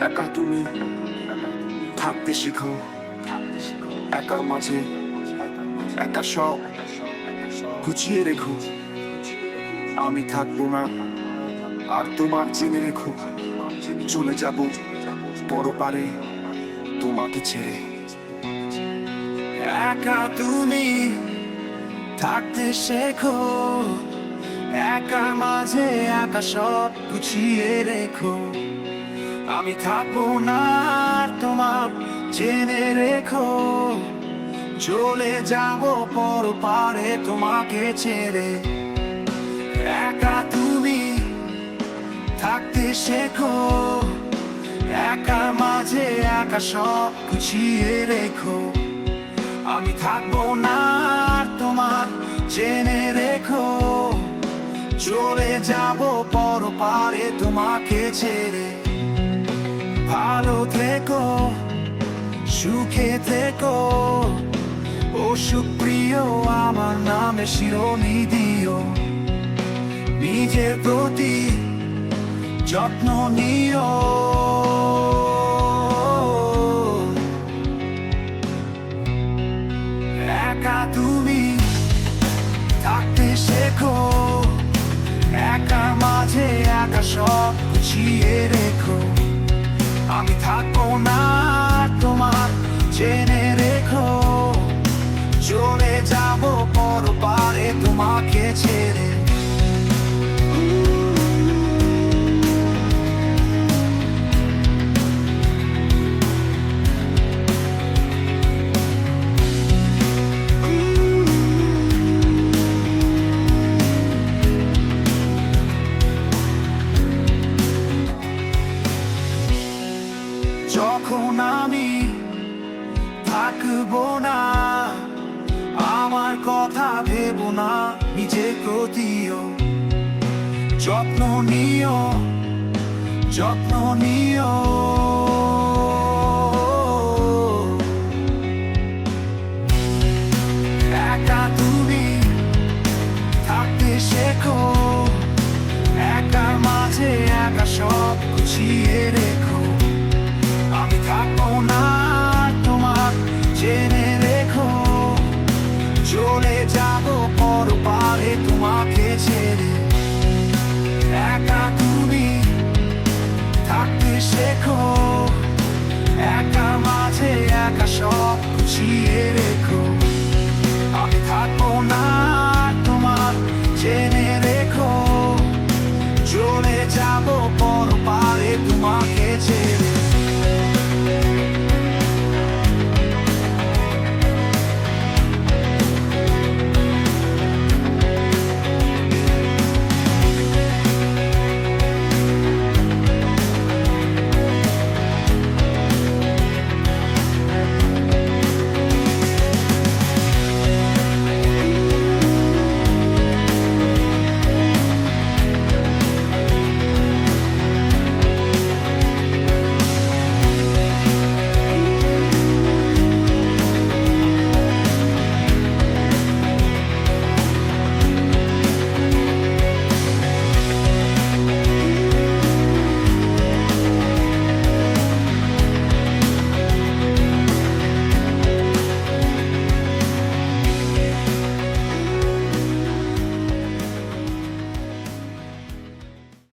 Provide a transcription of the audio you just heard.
একা তুমি, থাকতে শিখো। একার মাঝে একা সব গুছিয়ে রেখো। আমি থাকব না, আর তোমার জেনে রেখো। চলে যাব বড় পারে তোমাকে ছেড়ে। একা তুমি থাকতে শেখো একা মাঝে একা সব গুছিয়ে রেখো। আমি থাকব না তোমার জেনে রেখো। চলে যাব পর পারে তোমাকে ছেড়ে। একা তুমি থাকতে শেখো। একা মাঝে একা সব গুছিয়ে রেখো। আমি থাকব না তোমার জেনে রেখো। চলে যাব পর পারে তোমাকে ছেড়ে। ভালো থেকো, সুখে থেকো। ও সুপ্রিয়, আমার নামে শিরোনি দিও। নিজের প্রতি যত্ন নিও। একা তুমি থাকতে শেখো একা মাঝে একা সব গুছিয়ে আমি থাকব না তোমার। জেনে রেখো চলে যাব পর পারে তোমাকে ছেড়ে। যখন আমি থাকব না। আমার কথা ভেবো না নিজের প্রতিও যত্ন নিও যত্ন নিও। একা তুমি থাকতে শেখো, একার মাঝে একা সব গুছিয়ে রেখো। মাঝে একা